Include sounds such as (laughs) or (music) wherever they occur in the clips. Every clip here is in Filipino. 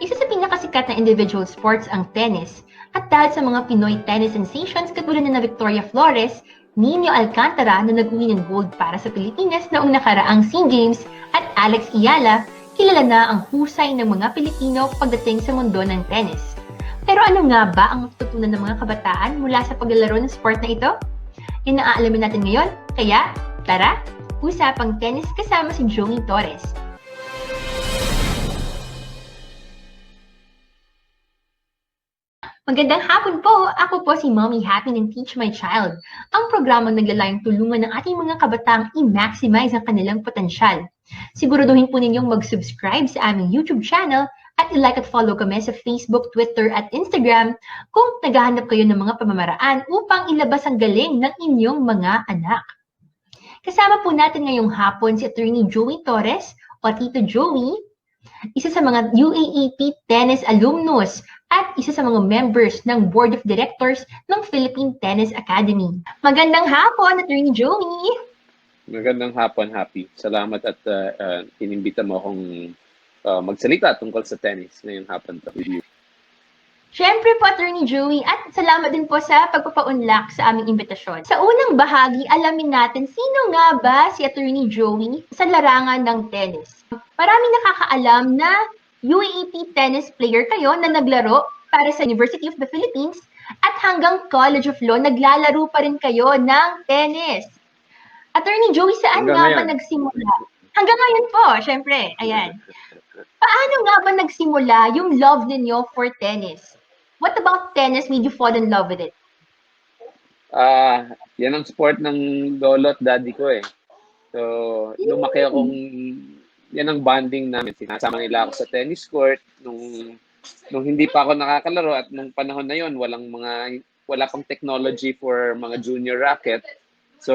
Isa sa pinakasikat na individual sports ang tennis at dahil sa mga Pinoy tennis sensations katulad na Victoria Flores, Nino Alcantara na nag-uwi ng gold para sa Pilipinas noong nakaraang SEA Games at Alex Iyala, kilala na ang husay ng mga Pilipino pagdating sa mundo ng tennis. Pero ano nga ba ang matutunan ng mga kabataan mula sa paglalaro ng sport na ito? Yan ang aalamin natin ngayon, kaya tara, usapang tennis kasama si Joey Torres. Magandang hapon po! Ako po si Mommy Happy ng Teach My Child, ang programang naglalayong tulungan ng ating mga kabataang i-maximize ang kanilang potensyal. Siguraduhin po ninyong mag-subscribe sa aming YouTube channel at i-like at follow kami sa Facebook, Twitter at Instagram kung naghahanap kayo ng mga pamamaraan upang ilabas ang galing ng inyong mga anak. Kasama po natin ngayong hapon si Attorney Joey Torres o Tito Joey, isa sa mga UAAP tennis alumnus at isa sa mga members ng Board of Directors ng Philippine Tennis Academy. Magandang hapon, Attorney Joey! Magandang hapon, Happy. Salamat at uh, uh, inimbita mo akong uh, magsalita tungkol sa tennis ngayong hapon to with you. Siyempre po, Attorney Joey, at salamat din po sa pagpapaunlak sa aming imbitasyon. Sa unang bahagi, alamin natin sino nga ba si Attorney Joey sa larangan ng tennis. Maraming nakakaalam na UAAP tennis player kayo na naglaro para sa University of the Philippines at hanggang College of Law, naglalaro pa rin kayo ng tennis. Attorney Joey, saan Hanggang nga ba ngayon. nagsimula? Hanggang ngayon po, syempre. Ayan. Paano nga ba nagsimula yung love ninyo for tennis? What about tennis made you fall in love with it? Ah, yan ang sport ng lolo at daddy ko eh. So, lumaki akong yan ang bonding namin. Sinasama nila ako sa tennis court nung nung hindi pa ako nakakalaro at nung panahon na yon walang mga wala pang technology for mga junior racket. So,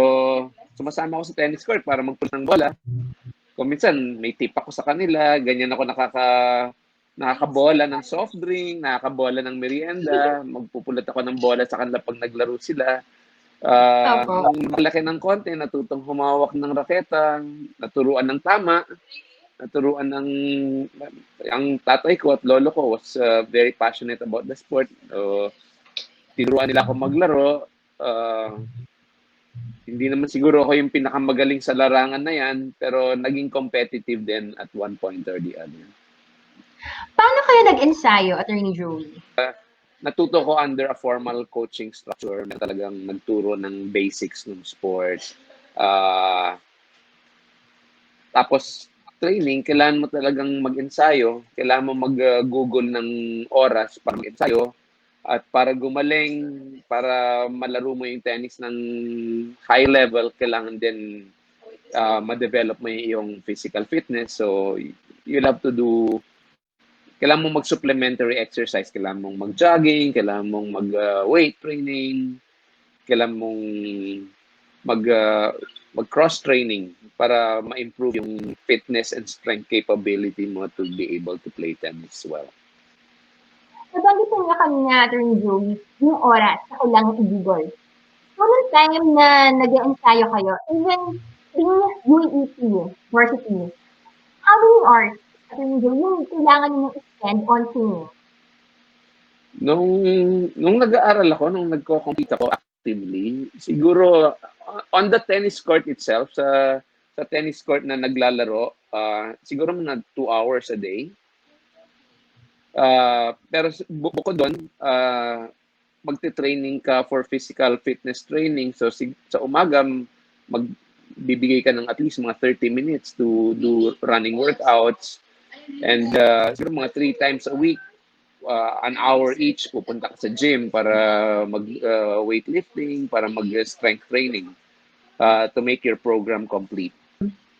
sumasama ako sa tennis court para magpull ng bola. Kung minsan may tip ako sa kanila, ganyan ako nakaka nakakabola ng soft drink, nakakabola ng merienda, magpupulot ako ng bola sa kanila pag naglaro sila. Ah, Opo. nung malaki ng konti, natutong humawak ng raketa, naturuan ng tama, naturuan ng ang tatay ko at lolo ko was uh, very passionate about the sport. So, tinuruan nila ako maglaro. Ah, hindi naman siguro ako yung pinakamagaling sa larangan na yan, pero naging competitive din at one point or the other. Paano kayo nag-ensayo, Attorney Joey? natuto ko under a formal coaching structure na talagang nagturo ng basics ng sport. Ah, tapos, training, kailangan mo talagang mag-ensayo, kailangan mo mag-google ng oras para mag-ensayo, at para gumaling, para malaro mo yung tennis ng high level, kailangan din ah, ma-develop mo yung physical fitness. So, you'll have to do kailangan mong mag-supplementary exercise, kailangan mong mag-jogging, kailangan mong mag-weight training, kailangan mong mag uh, mag-cross training para ma-improve yung fitness and strength capability mo to be able to play tennis well. Nabanggit nga kanina, Attorney Joey, yung oras na kailangan ibigol. So, nung time na nag-ensayo kayo, even being UAEP University, how many hours, Attorney Joey, yung kailangan nyo spend on singing? Nung nung nag-aaral ako, nung nagko-compete ako actively, siguro uh, on the tennis court itself, sa sa tennis court na naglalaro, uh, siguro mga two hours a day. Uh, pero bu- bukod doon, uh, magte-training ka for physical fitness training. So sig- sa umaga, magbibigay ka ng at least mga 30 minutes to do running workouts. And uh, siguro mga three times a week, uh, an hour each, pupunta ka sa gym para mag uh, weightlifting, para mag strength training uh, to make your program complete.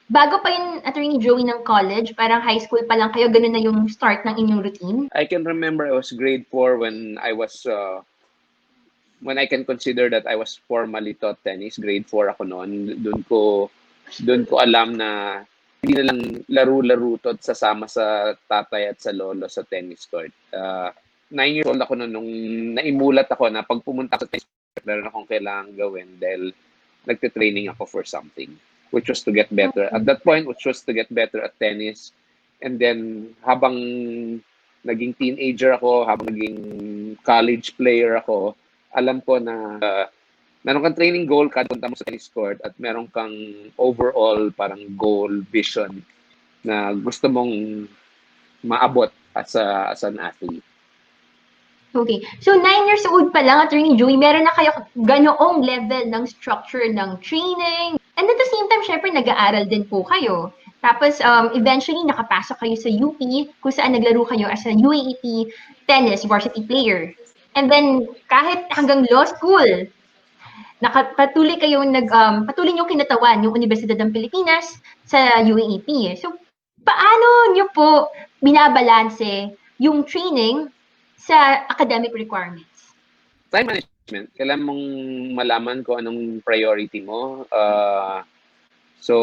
Bago pa yung Attorney Joey ng college, parang high school pa lang kayo, ganun na yung start ng inyong routine? I can remember I was grade 4 when I was uh, when I can consider that I was formally taught tennis. Grade 4 ako noon. Doon ko doon ko alam na hindi na lang laro-laro to at sasama sa tatay at sa lolo sa tennis court. Uh, nine years old ako noon nung naimulat ako na pag pumunta sa tennis court, meron akong kailangan gawin dahil nagte-training ako for something which was to get better. At that point, which was to get better at tennis. And then habang naging teenager ako, habang naging college player ako, alam ko na uh, meron kang training goal kada punta mo sa tennis court at meron kang overall parang goal vision na gusto mong maabot as a, as an athlete. Okay. So, nine years old pa lang, Attorney Joey, meron na kayo ganoong level ng structure ng training. And at the same time, syempre, nag-aaral din po kayo. Tapos, um, eventually, nakapasok kayo sa UP, kung saan naglaro kayo as a UAAP tennis varsity player. And then, kahit hanggang law school, nakapatuloy kayong nag, um, patuloy nyo kinatawan yung Universidad ng Pilipinas sa UAAP. So, paano nyo po binabalanse yung training sa academic requirements? Time management. Kailangan mong malaman kung anong priority mo. Uh, so,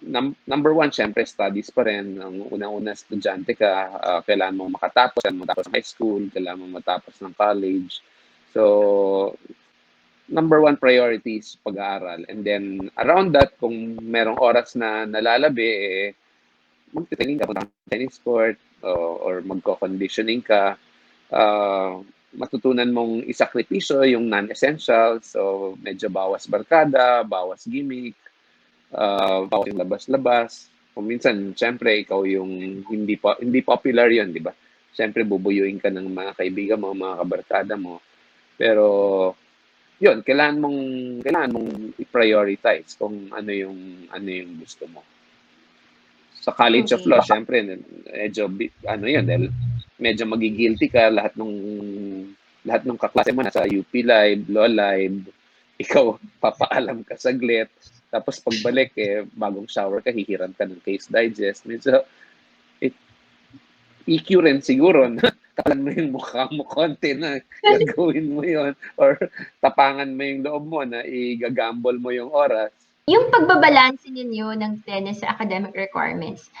num- number one, syempre, studies pa rin. Ang unang-una, estudyante ka, uh, kailangan mo makatapos, kailangan mo matapos ng high school, kailangan mo matapos ng college. So, number one priority is pag-aaral. And then, around that, kung merong oras na nalalabi, eh, magtitingin ka, punta tennis court, o, or magko-conditioning ka, uh, matutunan mong isakripisyo yung non-essential. So, medyo bawas barkada, bawas gimmick, uh, bawas yung labas-labas. Kung minsan, syempre, ikaw yung hindi, po, hindi popular yon di ba? Syempre, bubuyuin ka ng mga kaibigan mo, mga kabarkada mo. Pero, yun, kailangan mong, kailangan mong i-prioritize kung ano yung, ano yung gusto mo. Sa College okay. of Law, syempre, medyo, ano yun, dahil medyo magigilty ka lahat nung lahat ng kaklase mo nasa UP Live, Law Live, (laughs) ikaw papaalam ka saglit, tapos pagbalik eh bagong shower ka hihiram ka ng case digest. Medyo it, EQ rin siguro na talan mo yung mukha mo konti na (laughs) gagawin mo yon or tapangan mo yung loob mo na i-gamble mo yung oras. Yung pagbabalanse ninyo ng tennis sa academic requirements,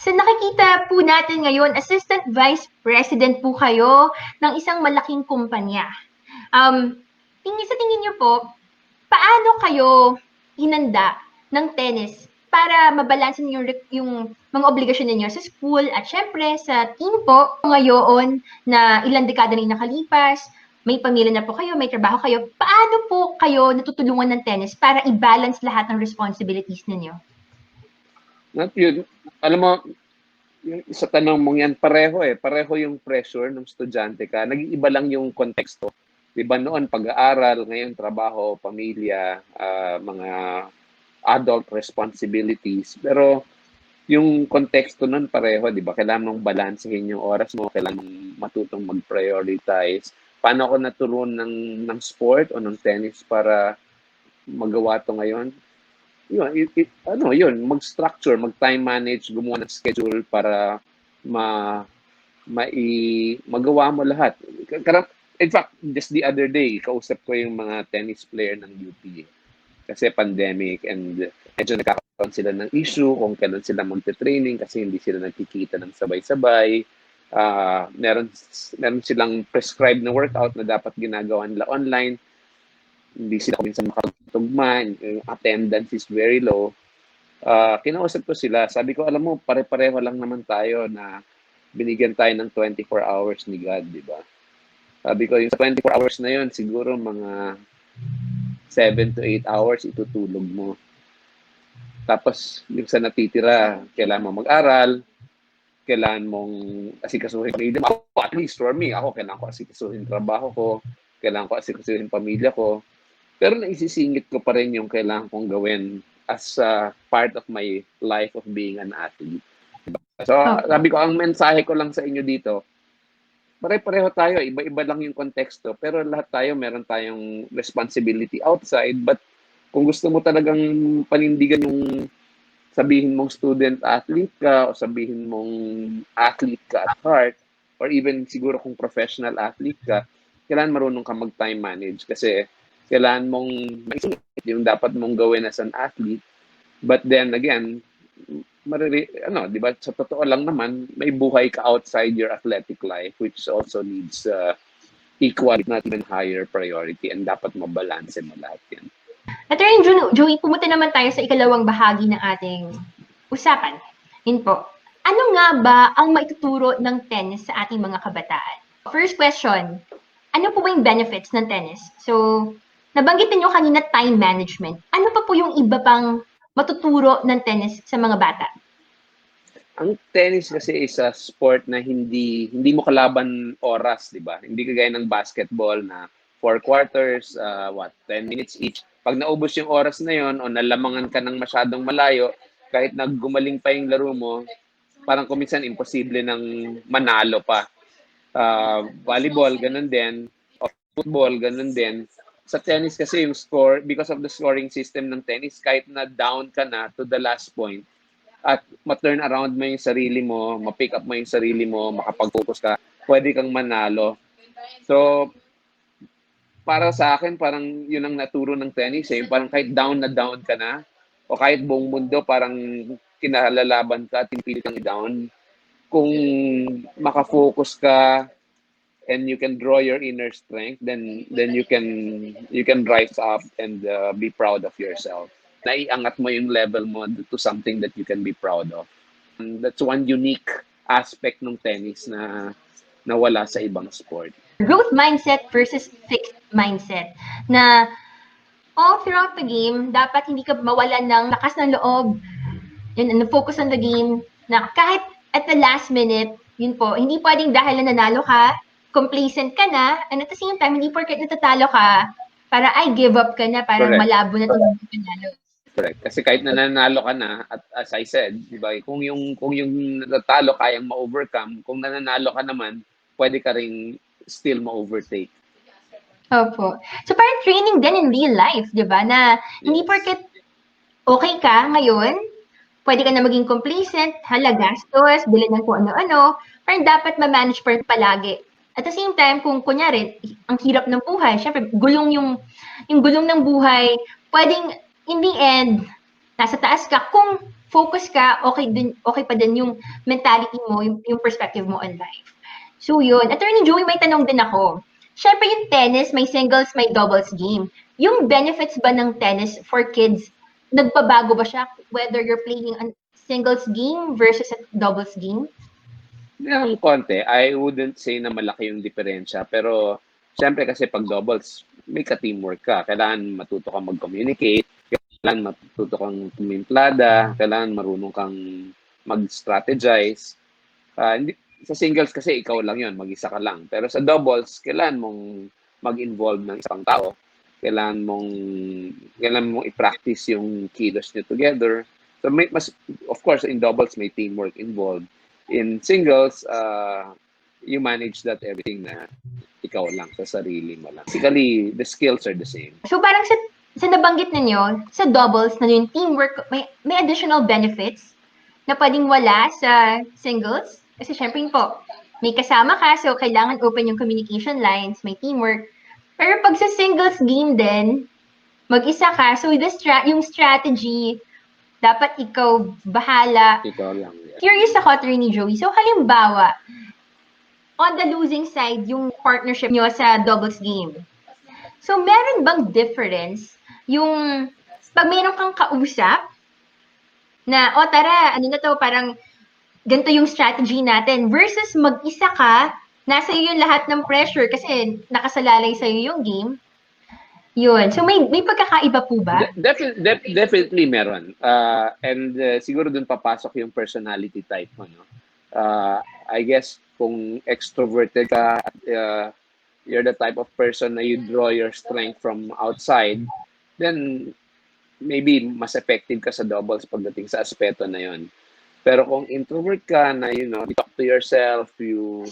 sa nakikita po natin ngayon, Assistant Vice President po kayo ng isang malaking kumpanya. Um, tingin sa tingin niyo po, paano kayo hinanda ng tennis para mabalansin yung, yung mga obligasyon ninyo sa school at syempre sa team po ngayon na ilang dekada na nakalipas, may pamilya na po kayo, may trabaho kayo, paano po kayo natutulungan ng tennis para i-balance lahat ng responsibilities ninyo? Not yun. Alam mo, yung sa tanong mong yan, pareho eh. Pareho yung pressure ng estudyante ka. Nag-iiba lang yung konteksto. Di ba noon, pag-aaral, ngayon trabaho, pamilya, uh, mga adult responsibilities. Pero yung konteksto nun pareho, di ba? Kailangan mong balansehin yung oras mo, kailangan mong matutong mag-prioritize. Paano ako naturuan ng, ng sport o ng tennis para magawa to ngayon? yun, it, it, ano, yun, mag-structure, mag-time manage, gumawa ng schedule para ma mai magawa mo lahat. Karap, in fact, just the other day, kausap ko yung mga tennis player ng UP. Kasi pandemic and medyo nagkakaroon sila ng issue kung kailan sila magte-training kasi hindi sila nagkikita ng sabay-sabay. Uh, meron, meron silang prescribed na workout na dapat ginagawa nila online hindi sila minsan makatugma, yung attendance is very low. Uh, kinausap ko sila, sabi ko, alam mo, pare-pareho lang naman tayo na binigyan tayo ng 24 hours ni God, di ba? Sabi ko, yung 24 hours na yon siguro mga 7 to 8 hours itutulog mo. Tapos, yung sa natitira, kailangan mo mag-aral, kailangan mong asikasuhin pamilya mo. Ako, at least for me, ako kailangan ko asikasuhin trabaho ko, kailangan ko asikasuhin pamilya ko. Pero naisisingit ko pa rin yung kailangan kong gawin as a part of my life of being an athlete. So, okay. sabi ko, ang mensahe ko lang sa inyo dito, pare-pareho tayo, iba-iba lang yung konteksto, pero lahat tayo meron tayong responsibility outside, but kung gusto mo talagang panindigan yung sabihin mong student athlete ka o sabihin mong athlete ka at heart or even siguro kung professional athlete ka, kailangan marunong ka mag-time manage kasi kailangan mong maisulit yung dapat mong gawin as an athlete. But then again, mariri, ano, di ba, sa totoo lang naman, may buhay ka outside your athletic life which also needs uh, equal, not even higher priority and dapat mabalanse mo lahat yan. Attorney Joey, pumunta naman tayo sa ikalawang bahagi ng ating usapan. Yun po. Anong nga ba ang maituturo ng tennis sa ating mga kabataan? First question, ano po ba yung benefits ng tennis? So, nabanggit niyo kanina time management. Ano pa po yung iba pang matuturo ng tennis sa mga bata? Ang tennis kasi is a sport na hindi hindi mo kalaban oras, 'di ba? Hindi kagaya ng basketball na four quarters, uh, what, 10 minutes each. Pag naubos yung oras na yon o nalamangan ka ng masyadong malayo, kahit naggumaling pa yung laro mo, parang kuminsan imposible nang manalo pa. Uh, volleyball, ganun din. O football, ganun din. Sa tennis kasi yung score, because of the scoring system ng tennis, kahit na down ka na to the last point, at ma-turn around mo yung sarili mo, ma-pick up mo yung sarili mo, makapag-focus ka, pwede kang manalo. So, para sa akin, parang yun ang naturo ng tennis. Eh. Parang kahit down na down ka na, o kahit buong mundo, parang kinalalaban ka at pinipilit kang down. Kung makafocus ka and you can draw your inner strength, then then you can you can rise up and uh, be proud of yourself naiangat mo yung level mo to something that you can be proud of. And that's one unique aspect ng tennis na nawala sa ibang sport. Growth mindset versus fixed mindset na all throughout the game, dapat hindi ka mawalan ng lakas ng loob, yun, and focus on the game, na kahit at the last minute, yun po, hindi pwedeng dahil na nanalo ka, complacent ka na, the same time, hindi porket natatalo ka, para ay give up ka na, parang Correct. malabo na ito panalo. Correct. Kasi kahit nananalo ka na, at as I said, di ba, kung yung, kung yung natatalo kayang ma-overcome, kung nananalo ka naman, pwede ka rin still ma-overtake. Opo. So parang training din in real life, di ba? Na hindi Yes. porket okay ka ngayon, pwede ka na maging complacent, hala, gastos, bilhin ng kung ano-ano, parang dapat ma-manage pa palagi. At the same time, kung kunyari, ang hirap ng buhay, syempre, gulong yung, yung gulong ng buhay, pwedeng, in the end, nasa taas ka, kung focus ka, okay, din, okay pa din yung mentality mo, yung, yung perspective mo on life. So yun. Attorney Joey, may tanong din ako. Syempre yung tennis, may singles, may doubles game. Yung benefits ba ng tennis for kids, nagbabago ba siya whether you're playing a singles game versus a doubles game? Yung konti, I wouldn't say na malaki yung diferensya. Pero, syempre kasi pag doubles, may ka-teamwork ka. Kailangan matuto kang mag-communicate. Kailangan matuto kang tumimplada. Kailangan marunong kang mag-strategize. Ah, hindi, sa singles kasi ikaw lang yon mag-isa ka lang. Pero sa doubles, kailangan mong mag-involve ng isang tao. Kailangan mong kailangan mong i-practice yung kilos niyo together. So may mas of course in doubles may teamwork involved. In singles, uh, you manage that everything na ikaw lang sa sarili mo lang. Basically, the skills are the same. So parang sa, sa nabanggit ninyo, sa doubles na yung teamwork, may, may additional benefits na pwedeng wala sa singles. Kasi syempre po, may kasama ka, so kailangan open yung communication lines, may teamwork. Pero pag sa singles game din, mag-isa ka, so the stra- yung strategy, dapat ikaw bahala. Ikaw lang. Curious ako, Attorney Joey. So halimbawa, on the losing side, yung partnership nyo sa doubles game. So meron bang difference yung pag mayroon kang kausap na, o tara, ano na to, parang ganito yung strategy natin versus mag-isa ka, nasa iyo yung lahat ng pressure kasi nakasalalay sa iyo yung game. Yun. So may may pagkakaiba po ba? De- defi- def- definitely meron. Uh, and uh, siguro dun papasok yung personality type mo. No? Uh, I guess kung extroverted ka, uh, you're the type of person na you draw your strength from outside, then maybe mas effective ka sa doubles pagdating sa aspeto na yon. Pero kung introvert ka na, you know, you talk to yourself, you,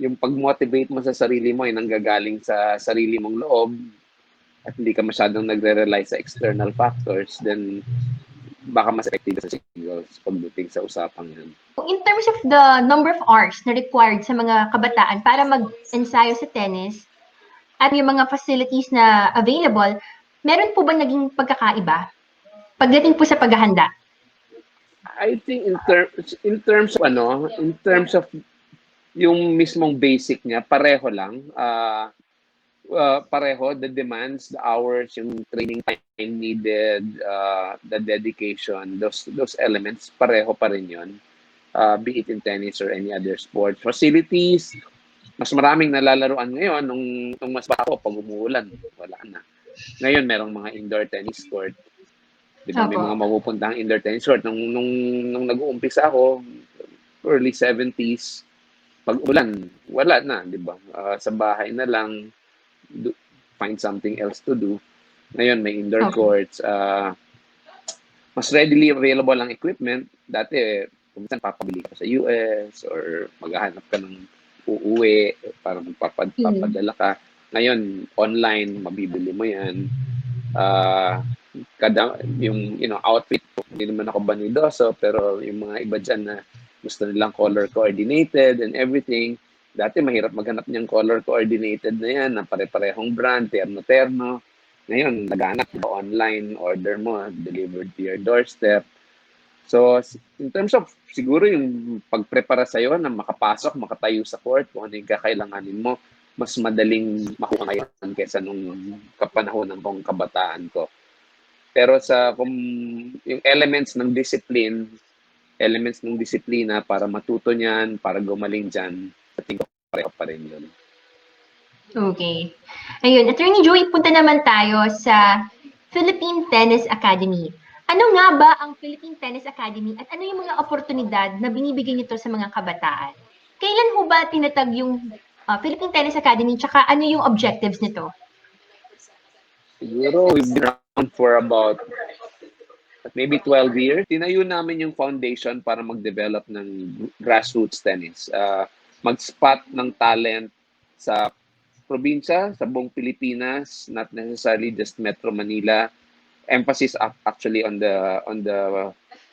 yung pag-motivate mo sa sarili mo ay nanggagaling sa sarili mong loob at hindi ka masyadong nagre-rely sa external factors, then baka mas effective sa singles pagdating sa usapang yan. In terms of the number of hours na required sa mga kabataan para mag-ensayo sa tennis at yung mga facilities na available, meron po ba naging pagkakaiba pagdating po sa paghahanda? I think in terms in terms of ano, in terms of yung mismong basic niya, pareho lang. Uh, uh, pareho, the demands, the hours, yung training time needed, uh, the dedication, those those elements, pareho pa rin yun. uh, be it in tennis or any other sport. Facilities, mas maraming nalalaruan ngayon nung, nung mas bata ako pag umuulan, wala na. Ngayon merong mga indoor tennis court. Di ba, may mga mapupuntahang indoor tennis court. Nung, nung, nung nag-uumpisa ako, early 70s, pag ulan, wala na, di ba? Ah, sa bahay na lang, do, find something else to do. Ngayon, may indoor Okay. courts. ah, mas readily available ang equipment. Dati, eh, kung minsan papabili ka sa US or maghahanap ka ng uuwi para magpapad, Mm. papadala ka. Ngayon, online, mabibili mo yan. Ah, kada, yung, you know, outfit, hindi naman ako banidoso, pero yung mga iba dyan na gusto nilang color coordinated and everything. Dati mahirap maghanap niyang color coordinated na yan, na pare-parehong brand, terno-terno. Ngayon, naghanap mo online, order mo, delivered to your doorstep. So, in terms of siguro yung pagprepara sa'yo na makapasok, makatayo sa court, kung ano yung kakailanganin mo, mas madaling makuha ngayon kaysa nung kapanahon ng kong kabataan ko. Pero sa kung yung elements ng discipline, elements ng disiplina para matuto niyan, para gumaling dyan, sa tingin ko pareho pa rin yun. Okay. Ayun, Attorney Joey, punta naman tayo sa Philippine Tennis Academy. Ano nga ba ang Philippine Tennis Academy at ano yung mga oportunidad na binibigay nito sa mga kabataan? Kailan ho ba tinatag yung uh, Philippine Tennis Academy tsaka ano yung objectives nito? Siguro we've been around for about maybe 12 years. Tinayo namin yung foundation para mag-develop ng grassroots tennis. Uh, mag-spot ng talent sa probinsya, sa buong Pilipinas, not necessarily just Metro Manila. Emphasis ac- actually on the on the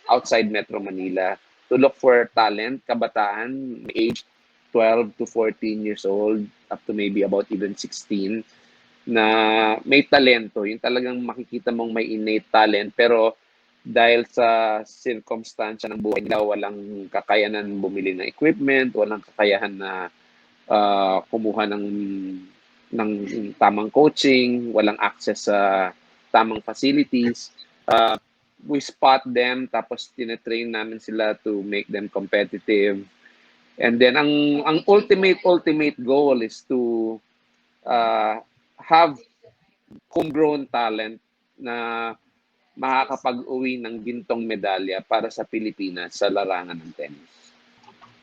outside Metro Manila to look for talent, kabataan, age 12 to 14 years old, up to maybe about even 16 na may talento, yung talagang makikita mong may innate talent, pero dahil sa circumstansya ng buhay nila, walang kakayanan bumili ng equipment, walang kakayahan na ah, kumuha ng, ng tamang coaching, walang access sa tamang facilities. Ah, we spot them, tapos tinetrain namin sila to make them competitive. And then, ang, ang ultimate, ultimate goal is to uh, have homegrown talent na makakapag-uwi ng gintong medalya para sa Pilipinas sa larangan ng tennis.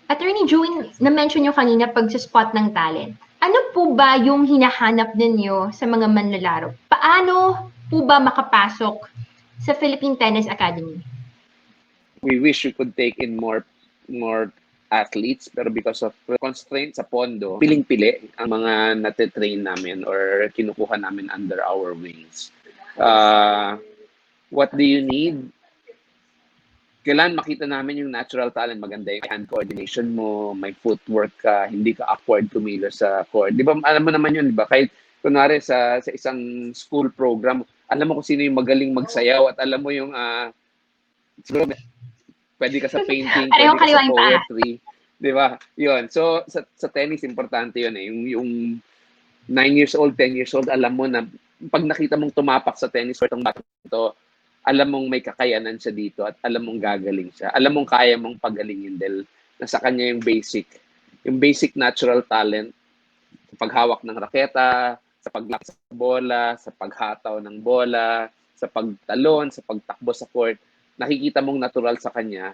Attorney Joey, na-mention nyo kanina pag-spot ng talent. Ano po ba yung hinahanap ninyo sa mga manlalaro? Paano po ba makapasok sa Philippine Tennis Academy? We wish we could take in more more athletes pero because of constraints sa pondo, piling-pili ang mga natitrain namin or kinukuha namin under our wings. Uh, what do you need? Kailan makita namin yung natural talent, maganda yung hand coordination mo, may footwork ka, hindi ka awkward kumilos sa court. Di ba, alam mo naman yun, di ba? Kahit kunwari sa, sa isang school program, alam mo kung sino yung magaling magsayaw at alam mo yung uh, siguro pwede ka sa (laughs) painting, pwede ka sa poetry. Di ba? Yun. So, sa, sa tennis, importante yun eh. Yung, yung 9 years old, 10 years old, alam mo na pag nakita mong tumapak sa tennis court ang bata ito, alam mong may kakayanan siya dito at alam mong gagaling siya. Alam mong kaya mong pagalingin dahil nasa kanya yung basic, yung basic natural talent sa paghawak ng raketa, sa paglak sa bola, sa paghataw ng bola, sa pagtalon, sa pagtakbo sa court. Nakikita mong natural sa kanya.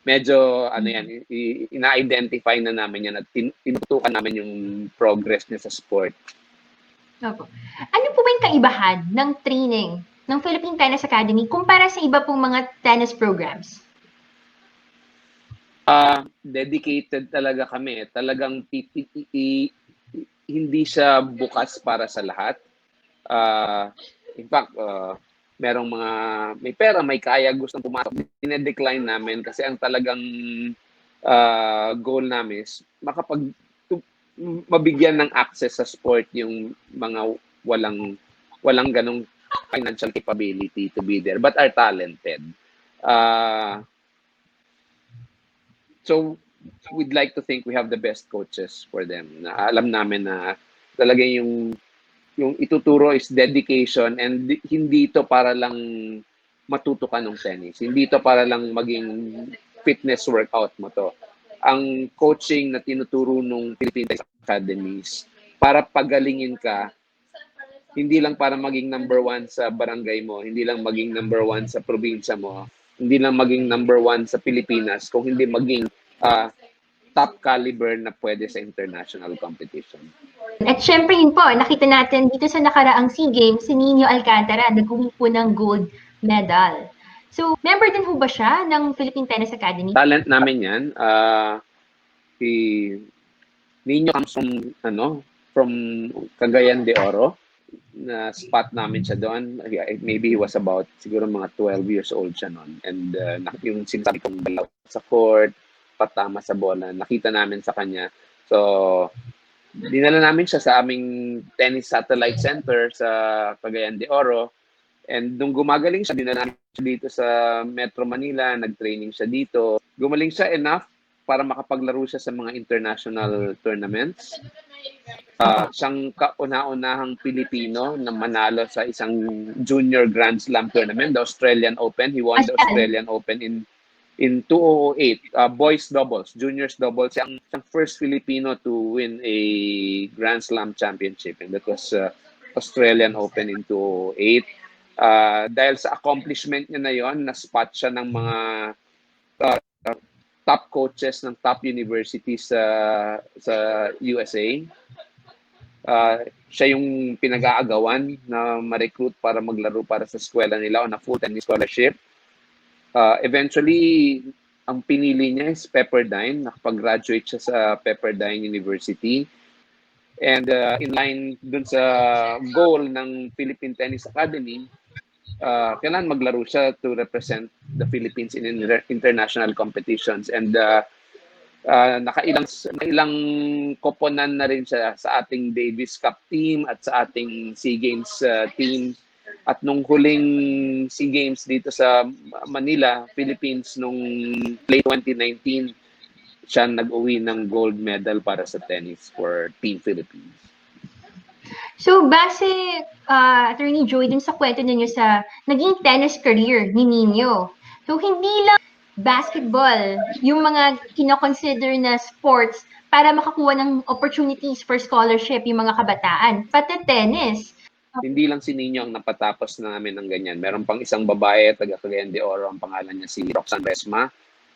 Medyo, ano yan, i- ina-identify na namin yan at tin- tinutukan namin yung progress niya sa sport. Opo. Ano po ba yung kaibahan ng training ng Philippine Tennis Academy kumpara sa iba pong mga tennis programs? Ah, dedicated talaga kami. Talagang i- i- hindi siya bukas para sa lahat. Ah, in fact, ah, merong mga may pera, may kaya gustong pumasok. Dinedecline namin kasi ang talagang ah, goal namin is makapag mabigyan ng access sa sport yung mga walang walang ganong financial capability to be there but are talented. Ah, So, we'd like to think we have the best coaches for them. Na alam namin na talaga yung yung ituturo is dedication and di- hindi ito para lang matuto ka ng tennis. Hindi ito para lang maging fitness workout mo to. Ang coaching na tinuturo nung Philippine Tennis Academies para pagalingin ka, hindi lang para maging number one sa barangay mo, hindi lang maging number one sa probinsya mo, hindi lang maging number one sa Pilipinas, kung hindi maging ah, top caliber na pwede sa international competition. At syempre yun po, nakita natin dito sa nakaraang SEA Games, si Nino Alcantara, nag-uwi po ng gold medal. So, member din po ba siya ng Philippine Tennis Academy? talent namin yan. Uh, si Nino comes from, ano, from Cagayan de Oro. Na spot namin siya doon. Maybe he was about, siguro mga 12 years old siya noon. And uh, yung sinasabi kong dalaw sa court, patama sa bola, nakita namin sa kanya. So, dinala namin siya sa aming tennis satellite center sa Cagayan de Oro. And nung gumagaling siya, dinala namin siya dito sa Metro Manila, nag-training siya dito. Gumaling siya enough para makapaglaro siya sa mga international tournaments. Ah, siyang kauna-unahang Pilipino na manalo sa isang junior Grand Slam tournament, the Australian Open. He won the. Australian Open in in 2008, uh, boys doubles, juniors doubles, siyang, siyang first Filipino to win a Grand Slam championship and that was uh, Australian Open in 2008. Uh, dahil sa accomplishment niya na yon, na-spot siya ng mga uh, uh, top coaches ng top universities sa sa USA. Uh, siya yung pinag-aagawan na ma-recruit para maglaro para sa eskwela nila on a full tennis scholarship. Uh, eventually, ang pinili niya is Pepperdine. Nakapag-graduate siya sa Pepperdine University. And uh, in line dun sa goal ng Philippine Tennis Academy, uh, kailangan maglaro siya to represent the Philippines in inter- international competitions. And uh, uh, nakailang, nakailang koponan na rin siya sa ating Davis Cup team at sa ating SEA Games uh, team. At nung huling SEA Games dito sa Manila, Philippines, nung late 2019, siya nag-uwi ng gold medal para sa tennis for Team Philippines. So, base, uh, Attorney Joey, dun sa kwento ninyo sa naging tennis career ni Nino. So, hindi lang basketball yung mga kinoconsider na sports para makakuha ng opportunities for scholarship yung mga kabataan. Pati tennis. Hindi lang si Nino ang napatapos na namin ng ganyan. Meron pang isang babae, taga Cagayan de Oro, ang pangalan niya si Roxanne Resma,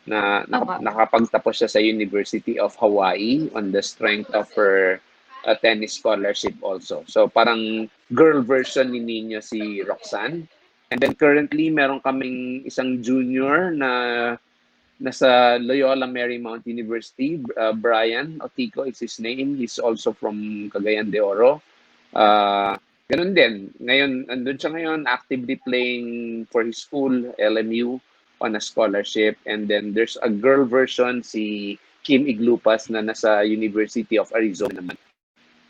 na Opo. nakapagtapos siya sa University of Hawaii on the strength of her uh, tennis scholarship also. So parang girl version ni Nino si Roxanne. And then currently, meron kaming isang junior na nasa Loyola Marymount University, uh, Brian Otico is his name. He's also from Cagayan de Oro. Uh, ganun din. Ngayon, andun siya ngayon, actively playing for his school, LMU, on a scholarship. And then there's a girl version, si Kim Iglupas, na nasa University of Arizona naman.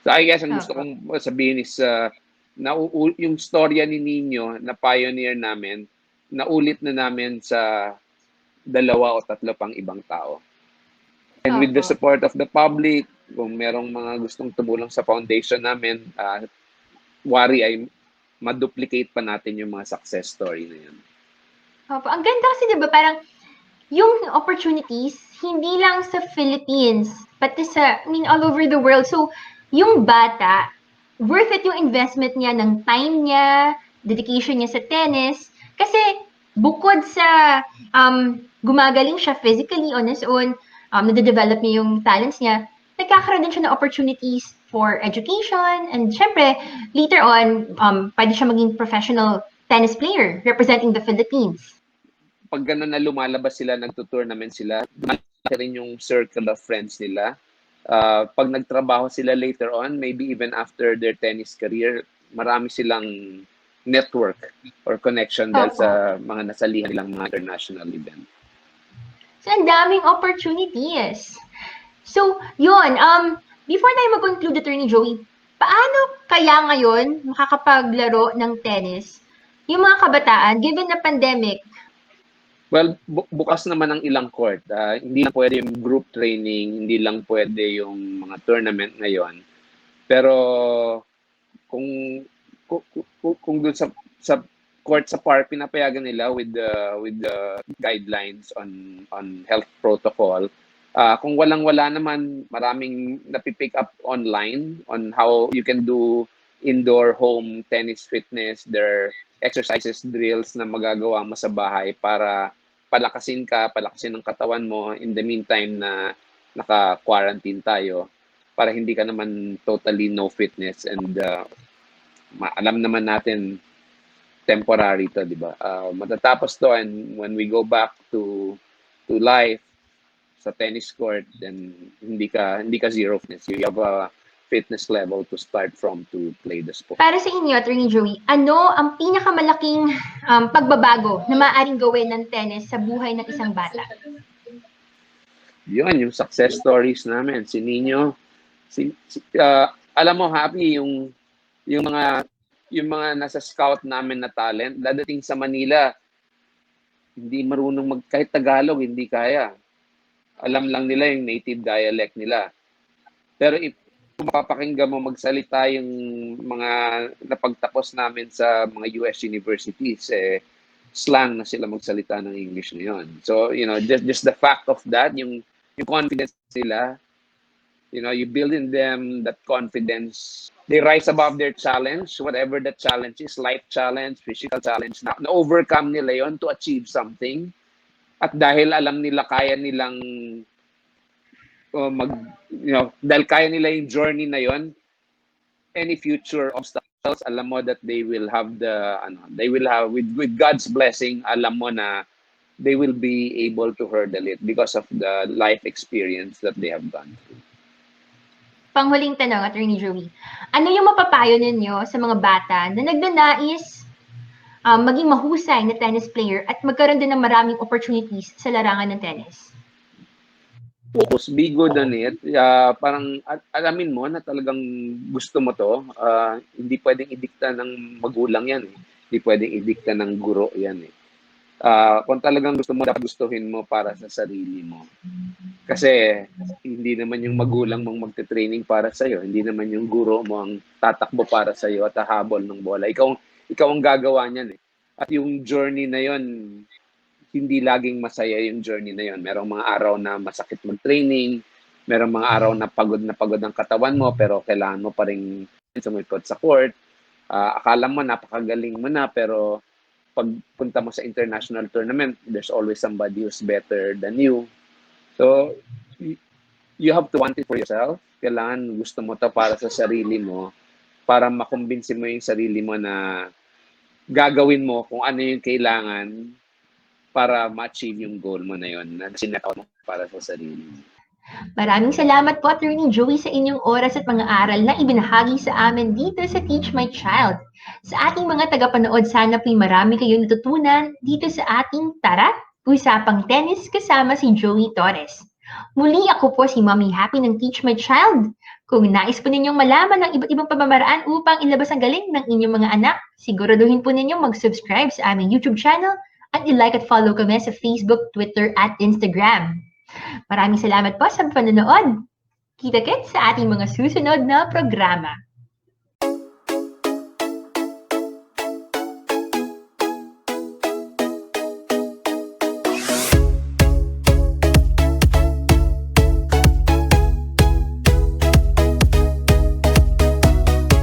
So I guess ang gusto kong sabihin is, uh, na yung storya ni Nino na pioneer namin, naulit na namin sa dalawa o tatlo pang ibang tao. And with the Opo. support of the public, kung merong mga gustong tumulong sa foundation namin, uh, wari ay maduplicate pa natin yung mga success story na yun. Opo. Ang ganda kasi 'di ba parang yung opportunities hindi lang sa Philippines, pati sa I mean all over the world. So, yung bata worth it yung investment niya ng time niya, dedication niya sa tennis kasi bukod sa um, gumagaling siya physically on his own, um, nade-develop niya yung talents niya, nagkakaroon din siya ng opportunities for education and syempre later on um, pwede siya maging professional tennis player representing the Philippines. Pag gano'n na lumalabas sila, nagtutournament sila, lumalaki rin yung circle of friends nila. Uh, pag nagtrabaho sila later on, maybe even after their tennis career, marami silang network or connection dahil sa mga nasalihan nilang mga international event. So, ang daming opportunities. So, yun, um, before tayo mag-conclude, Attorney Joey, paano kaya ngayon makakapaglaro ng tennis yung mga kabataan, given na pandemic? Well, bu- bukas naman ang ilang court. Ah, hindi lang pwede yung group training, hindi lang pwede yung mga tournament ngayon. Pero kung kung, kung, kung dun sa sa court sa par pinapayagan nila with the with the guidelines on on health protocol. Uh, kung walang-wala naman, maraming napipick up online on how you can do indoor home tennis fitness. There are exercises, drills na magagawa mo sa bahay para palakasin ka, palakasin ng katawan mo in the meantime na naka-quarantine tayo para hindi ka naman totally no fitness and uh, alam naman natin temporary to, di ba? Uh, matatapos to and when we go back to to life sa tennis court, then hindi ka hindi ka zero fitness. You have a fitness level to start from to play the sport. Para sa inyo, Attorney Joey, ano ang pinakamalaking um, pagbabago na maaaring gawin ng tennis sa buhay ng isang bata? Yun, yung success stories namin. Si Nino, si, si, uh, alam mo, happy yung yung mga yung mga nasa scout namin na talent, dadating sa Manila, hindi marunong mag, kahit Tagalog, hindi kaya. Alam lang nila yung native dialect nila. Pero if kung mapapakinggan mo magsalita yung mga napagtapos namin sa mga US universities, eh, slang na sila magsalita ng English ngayon. So, you know, just, just the fact of that, yung, yung confidence nila, you know, you build in them that confidence. They rise above their challenge, whatever that challenge is, life challenge, physical challenge, na, na overcome nila yon to achieve something. At dahil alam nila kaya nilang mag, you know, dahil kaya nila yung journey na yon, any future obstacles, alam mo that they will have the, ano, they will have, with, with God's blessing, alam mo na they will be able to hurdle it because of the life experience that they have gone through. Panghuling tanong, Attorney Joey. Ano yung mapapayo ninyo sa mga bata na nagnanais um, maging mahusay na tennis player at magkaroon din ng maraming opportunities sa larangan ng tennis? Focus, be good on it. Uh, parang at, alamin mo na talagang gusto mo to. Uh, hindi pwedeng idikta ng magulang yan. Eh. Hindi pwedeng idikta ng guro yan. Eh. Uh, kung talagang gusto mo, dapat gustuhin mo para sa sarili mo. Kasi hindi naman yung magulang mong magte-training para sa iyo, hindi naman yung guro mo ang tatakbo para sa iyo at hahabol ng bola. Ikaw ikaw ang gagawa niyan eh. At yung journey na yon hindi laging masaya yung journey na yon. Merong mga araw na masakit mag-training, merong mga araw na pagod na pagod ang katawan mo pero kailangan mo pa rin sumikot sa court. Uh, akala mo napakagaling mo na pero pag punta mo sa international tournament, there's always somebody who's better than you. So, you have to want it for yourself. Kailangan gusto mo to para sa sarili mo, para makumbinsin mo yung sarili mo na gagawin mo kung ano yung kailangan para ma-achieve yung goal mo na yun na sinakaw mo para sa sarili. Maraming salamat po, Attorney Joey, sa inyong oras at mga aral na ibinahagi sa amin dito sa Teach My Child. Sa ating mga tagapanood, sana po'y marami kayong natutunan dito sa ating Tara, Usapang Tennis kasama si Joey Torres. Muli ako po si Mommy Happy ng Teach My Child. Kung nais po ninyong malaman ang iba't ibang pamamaraan upang ilabas ang galing ng inyong mga anak, siguraduhin po ninyong mag-subscribe sa aming YouTube channel at i-like at follow kami sa Facebook, Twitter at Instagram. Maraming salamat po sa panonood. Kita-kits sa ating mga susunod na programa.